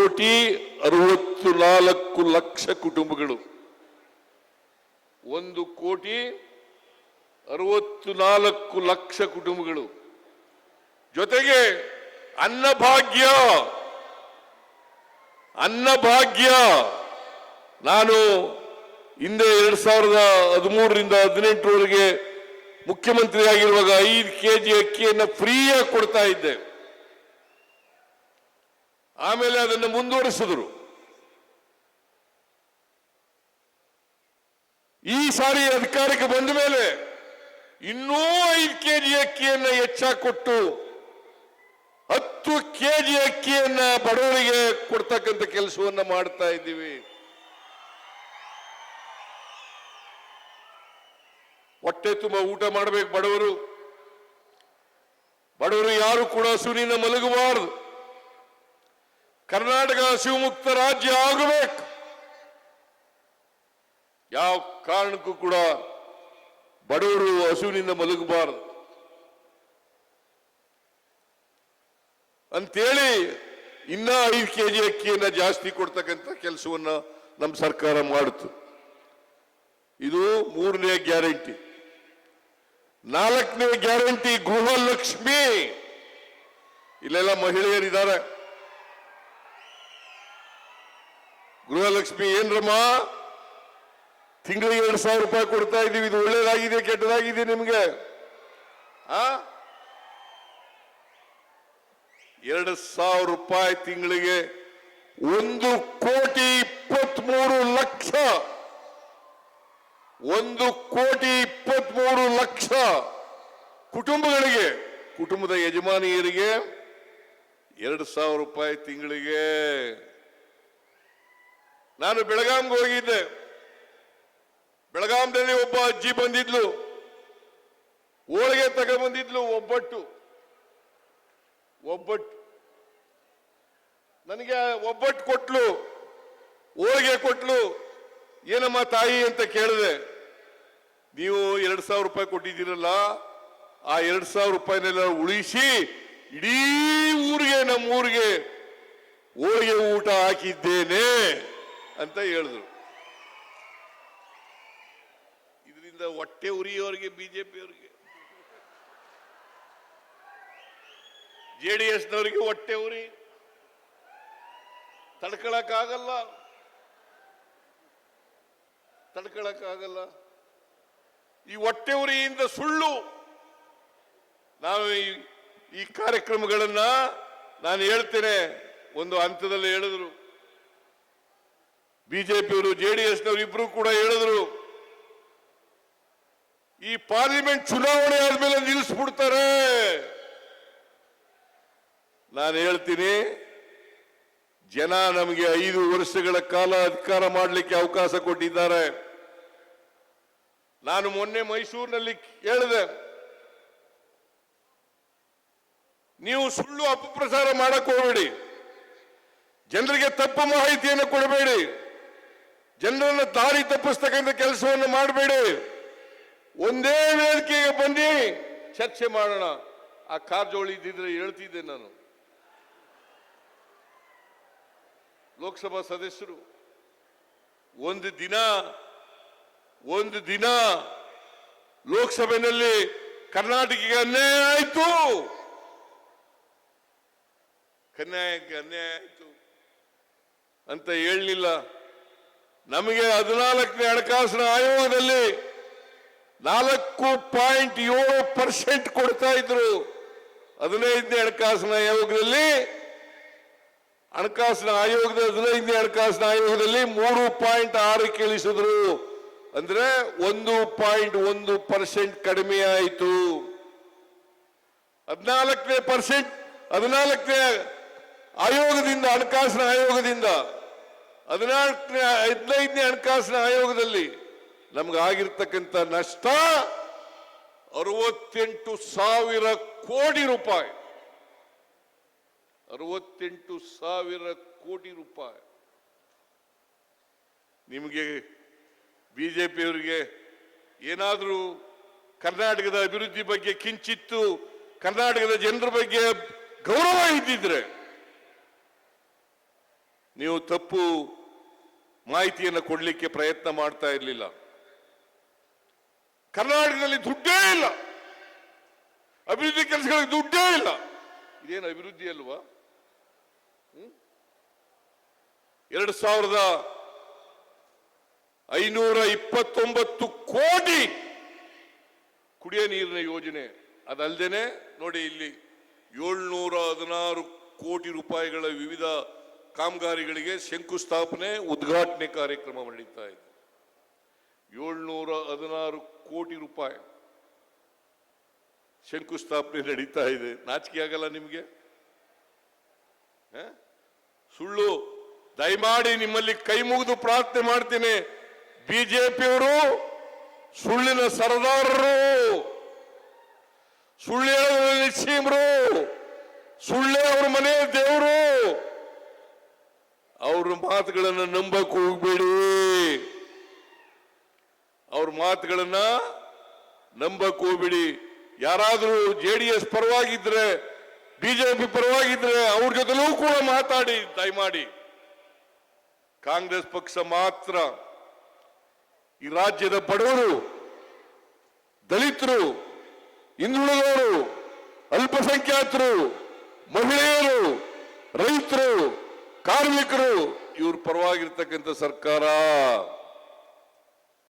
ಕೋಟಿ ಅರವತ್ತು ನಾಲ್ಕು ಲಕ್ಷ ಕುಟುಂಬಗಳು. ಒಂದು ಕೋಟಿ ಅರವತ್ತು ನಾಲ್ಕು ಲಕ್ಷ ಕುಟುಂಬಗಳು. ಜೊತೆಗೆ ಅನ್ನಭಾಗ್ಯ ಅನ್ನಭಾಗ್ಯ ನಾನು ಹಿಂದೆ ಎರಡ್ ಸಾವಿರದ ಹದಿಮೂರರಿಂದ ಹದಿನೆಂಟರವರೆಗೆ ಮುಖ್ಯಮಂತ್ರಿ ಆಗಿರುವಾಗ ಐದು ಕೆಜಿ ಅಕ್ಕಿಯನ್ನು ಫ್ರೀಯಾಗಿ ಕೊಡ್ತಾ ಇದ್ದೆ. ಆಮೇಲೆ ಅದನ್ನು ಮುಂದುವರಿಸಿದ್ರು. ಈ ಸಾರಿ ಅಧಿಕಾರಕ್ಕೆ ಬಂದ ಮೇಲೆ ಇನ್ನೂ ಐದು ಕೆಜಿ ಅಕ್ಕಿಯನ್ನ ಹೆಚ್ಚಾಗಿ ಕೊಟ್ಟು ಹತ್ತು ಕೆಜಿ ಅಕ್ಕಿಯನ್ನ ಬಡವರಿಗೆ ಕೊಡ್ತಕ್ಕಂಥ ಕೆಲಸವನ್ನ ಮಾಡ್ತಾ ಇದ್ದೀವಿ. ಹೊಟ್ಟೆ ತುಂಬ ಊಟ ಮಾಡಬೇಕು ಬಡವರು. ಬಡವರು ಯಾರು ಕೂಡ ಸುನಿನ ಮಲಗಬಾರದು. ಕರ್ನಾಟಕ ಶಿವಮುಕ್ತ ರಾಜ್ಯ ಆಗಬೇಕು. ಯಾವ ಕಾರಣಕ್ಕೂ ಕೂಡ ಬಡವರು ಹಸುವಿನಿಂದ ಮಲಗಬಾರದು. ಅಂತೇಳಿ ಇನ್ನ ಐದು ಕೆಜಿ ಅಕ್ಕಿಯನ್ನ ಜಾಸ್ತಿ ಕೊಡ್ತಕ್ಕಂಥ ಕೆಲಸವನ್ನ ನಮ್ಮ ಸರ್ಕಾರ ಮಾಡಿತು ಇದು ಮೂರನೇ ಗ್ಯಾರಂಟಿ. ನಾಲ್ಕನೇ ಗ್ಯಾರಂಟಿ ಗೃಹಲಕ್ಷ್ಮಿ. ಇಲ್ಲೆಲ್ಲ ಮಹಿಳೆಯರಿದ್ದಾರೆ. ಗೃಹಲಕ್ಷ್ಮಿ ಏನ್ರಮ್ಮ? ತಿಂಗಳಿಗೆ ಎರಡು ಸಾವಿರ ರೂಪಾಯಿ ಕೊಡ್ತಾ ಇದೀವಿ, ಇದು ಒಳ್ಳೇದಾಗಿದೆ, ಕೆಟ್ಟದಾಗಿದೆ ನಿಮ್ಗೆ? ಆ? ಎರಡು ಸಾವಿರ ರೂಪಾಯಿ ತಿಂಗಳಿಗೆ ಒಂದು ಕೋಟಿ ಇಪ್ಪತ್ಮೂರು ಲಕ್ಷ. ಒಂದು ಕೋಟಿ ಇಪ್ಪತ್ಮೂರು ಲಕ್ಷ ಕುಟುಂಬಗಳಿಗೆ, ಕುಟುಂಬದ ಯಜಮಾನಿಯರಿಗೆ ಎರಡು ಸಾವಿರ ರೂಪಾಯಿ ತಿಂಗಳಿಗೆ. ನಾನು ಬೆಳಗಾಂಗೆ ಹೋಗಿದ್ದೆ. ಬೆಳಗಾಂದಲ್ಲಿ ಒಬ್ಬ ಅಜ್ಜಿ ಬಂದಿದ್ಲು. ಹೋಳಿಗೆ ಬಂದಿದ್ಲು, ಒಬ್ಬಟ್ಟು. ಒಬ್ಬಟ್ಟು. ನನಗೆ ಒಬ್ಬಟ್ಟು ಕೊಟ್ಲು. ಹೋಳಿಗೆ ಕೊಟ್ಲು. ಏನಮ್ಮ ತಾಯಿ ಅಂತ ಕೇಳಿದೆ. ನೀವು ಎರಡ್ ಸಾವಿರ ರೂಪಾಯಿ ಕೊಟ್ಟಿದ್ದೀರಲ್ಲ, ಆ ಎರಡು ಸಾವಿರ ರೂಪಾಯಿನೆಲ್ಲ ಉಳಿಸಿ ಇಡೀ ಊರಿಗೆ, ನಮ್ಮ ಊರಿಗೆ ಹೋಳಿಗೆ ಊಟ ಹಾಕಿದ್ದೇನೆ. ಅಂತ ಹೇಳಿದ್ರು. ಇದರಿಂದ ಹೊಟ್ಟೆ ಉರಿಯೋರಿಗೆ ಬಿಜೆಪಿಯವರಿಗೆ. ಜೆ ಡಿ ಎಸ್ನವರಿಗೆ ಹೊಟ್ಟೆ ಉರಿ. ತಡ್ಕೊಳಕ್ಕಾಗಲ್ಲ. ತಡ್ಕೊಳಕ್ಕಾಗಲ್ಲ. ಈ ಹೊಟ್ಟೆ ಉರಿಯಿಂದ ಸುಳ್ಳು. ನಾವು ಈ- ಈ ಕಾರ್ಯಕ್ರಮಗಳನ್ನ ನಾನು ಹೇಳ್ತೇನೆ. ಒಂದು ಹಂತದಲ್ಲಿ ಹೇಳಿದ್ರು. ಬಿಜೆಪಿಯವರು ಜೆ ಡಿ ಎಸ್ನವರು ಇಬ್ರು ಕೂಡ ಹೇಳಿದ್ರು, ಈ ಪಾರ್ಲಿಮೆಂಟ್ ಚುನಾವಣೆ ಆದ್ಮೇಲೆ ನಿಲ್ಲಿಸ್ಬಿಡ್ತಾರೆ. ನಾನು ಹೇಳ್ತೀನಿ, ಜನ ನಮಗೆ ಐದು ವರ್ಷಗಳ ಕಾಲ ಅಧಿಕಾರ ಮಾಡಲಿಕ್ಕೆ ಅವಕಾಶ ಕೊಟ್ಟಿದ್ದಾರೆ. ನಾನು ಮೊನ್ನೆ ಮೈಸೂರಿನಲ್ಲಿ ಹೇಳಿದೆ, ನೀವು ಸುಳ್ಳು ಅಪಪ್ರಸಾರ ಮಾಡಕ್ ಹೋಗಬೇಡಿ. ಜನರಿಗೆ ತಪ್ಪು ಮಾಹಿತಿಯನ್ನು ಕೊಡಬೇಡಿ. ಜನರನ್ನ ದಾರಿ ತಪ್ಪಿಸ್ತಕ್ಕಂಥ ಕೆಲಸವನ್ನು ಮಾಡಬೇಡಿ. ಒಂದೇ ವೇದಿಕೆಗೆ ಬನ್ನಿ. ಚರ್ಚೆ ಮಾಡೋಣ. ಆ ಕಾರಜೋಳಿ ಇದ್ದಿದ್ರೆ ಹೇಳ್ತಿದ್ದೆ ನಾನು. ಲೋಕಸಭಾ ಸದಸ್ಯರು, ಒಂದು ದಿನ ಒಂದು ದಿನ ಲೋಕಸಭೆಯಲ್ಲಿ ಕರ್ನಾಟಕಕ್ಕೆ ಅನ್ಯಾಯ ಆಯ್ತು. ಕನ್ಯಾಯಕ್ಕೆ ಅನ್ಯಾಯ ಆಯ್ತು. ಅಂತ ಹೇಳಲಿಲ್ಲ. ನಮಗೆ ಹದಿನಾಲ್ಕನೇ ಹಣಕಾಸಿನ ಆಯೋಗದಲ್ಲಿ ನಾಲ್ಕು ಪಾಯಿಂಟ್ ಏಳು ಪರ್ಸೆಂಟ್ ಕೊಡ್ತಾ ಇದ್ರು. ಹದಿನೈದನೇ ಹಣಕಾಸಿನ ಆಯೋಗದಲ್ಲಿ, ಹಣಕಾಸಿನ ಆಯೋಗದ ಹದಿನೈದನೇ ಹಣಕಾಸಿನ ಆಯೋಗದಲ್ಲಿ ಮೂರು ಪಾಯಿಂಟ್ ಆರು ಕೇಳಿಸಿದ್ರು. ಅಂದ್ರೆ ಒಂದು ಪಾಯಿಂಟ್ ಒಂದು ಪರ್ಸೆಂಟ್ ಕಡಿಮೆ ಆಯಿತು. ಹದಿನಾಲ್ಕನೇ ಪರ್ಸೆಂಟ್, ಹದಿನಾಲ್ಕನೇ ಆಯೋಗದಿಂದ, ಹಣಕಾಸಿನ ಆಯೋಗದಿಂದ ಹದಿನಾಲ್ಕನೇ, ಹದಿನೈದನೇ ಹಣಕಾಸಿನ ಆಯೋಗದಲ್ಲಿ ನಮಗಾಗಿರ್ತಕ್ಕಂಥ ನಷ್ಟ ಅರವತ್ತೆಂಟು ಸಾವಿರ ಕೋಟಿ ರೂಪಾಯಿ. ಅರವತ್ತೆಂಟು ಸಾವಿರ ಕೋಟಿ ರೂಪಾಯಿ. ನಿಮಗೆ ಬಿಜೆಪಿಯವರಿಗೆ ಏನಾದರೂ ಕರ್ನಾಟಕದ ಅಭಿವೃದ್ಧಿ ಬಗ್ಗೆ ಕಿಂಚಿತ್ತು, ಕರ್ನಾಟಕದ ಜನರ ಬಗ್ಗೆ ಗೌರವ ಇದ್ದಿದ್ರೆ ನೀವು ತಪ್ಪು ಮಾಹಿತಿಯನ್ನು ಕೊಡಲಿಕ್ಕೆ ಪ್ರಯತ್ನ ಮಾಡ್ತಾ ಇರಲಿಲ್ಲ. ಕರ್ನಾಟಕದಲ್ಲಿ ದುಡ್ಡೇ ಇಲ್ಲ. ಅಭಿವೃದ್ಧಿ ಕೆಲಸಗಳಿಗೆ ದುಡ್ಡೇ ಇಲ್ಲ. ಇದೇನು ಅಭಿವೃದ್ಧಿ ಅಲ್ವಾ? ಎರಡು ಸಾವಿರದ ಐನೂರ ಇಪ್ಪತ್ತೊಂಬತ್ತು ಕೋಟಿ ಕುಡಿಯ ನೀರಿನ ಯೋಜನೆ. ಅದಲ್ಲದೆ ನೋಡಿ ಇಲ್ಲಿ ಏಳ್ನೂರ ಹದಿನಾರು ಕೋಟಿ ರೂಪಾಯಿಗಳ ವಿವಿಧ ಕಾಮಗಾರಿಗಳಿಗೆ ಶಂಕುಸ್ಥಾಪನೆ, ಉದ್ಘಾಟನೆ ಕಾರ್ಯಕ್ರಮ ನಡೀತಾ ಇದೆ. ಏಳ್ನೂರ ಹದಿನಾರು ಕೋಟಿ ರೂಪಾಯಿ ಶಂಕುಸ್ಥಾಪನೆ ನಡೀತಾ ಇದೆ. ನಾಚಿಕೆ ಆಗಲ್ಲ ನಿಮಗೆ? ಸುಳ್ಳು, ದಯಮಾಡಿ ನಿಮ್ಮಲ್ಲಿ ಕೈ ಮುಗಿದು ಪ್ರಾರ್ಥನೆ ಮಾಡ್ತೀನಿ. ಬಿಜೆಪಿಯವರು ಸುಳ್ಳಿನ ಸರದಾರರು. ಸುಳ್ಳು ನಿಸ್ಸೀಮರು. ಸುಳ್ಳೇ ಅವ್ರ ಮನೆ ದೇವರು. ಅವ್ರ ಮಾತುಗಳನ್ನು ನಂಬಕ್ ಹೋಗ್ಬೇಡಿ. ಅವ್ರ ಮಾತುಗಳನ್ನ ನಂಬಕ್ ಹೋಗ್ಬೇಡಿ. ಯಾರಾದ್ರೂ ಜೆ ಡಿ ಎಸ್ ಪರವಾಗಿದ್ರೆ ಬಿಜೆಪಿ ಪರವಾಗಿದ್ರೆ ಅವ್ರ ಜೊತೆಲೂ ಕೂಡ ಮಾತಾಡಿ, ದಯಮಾಡಿ. ಕಾಂಗ್ರೆಸ್ ಪಕ್ಷ ಮಾತ್ರ ಈ ರಾಜ್ಯದ ಬಡವರು, ದಲಿತರು, ಹಿಂದುಳಿದವರು, ಅಲ್ಪಸಂಖ್ಯಾತರು, ಮಹಿಳೆಯರು, ರೈತರು ಕಾರ್ಮಿಕರು ಇವ್ರ ಪರವಾಗಿರ್ತಕ್ಕಂಥ ಸರ್ಕಾರ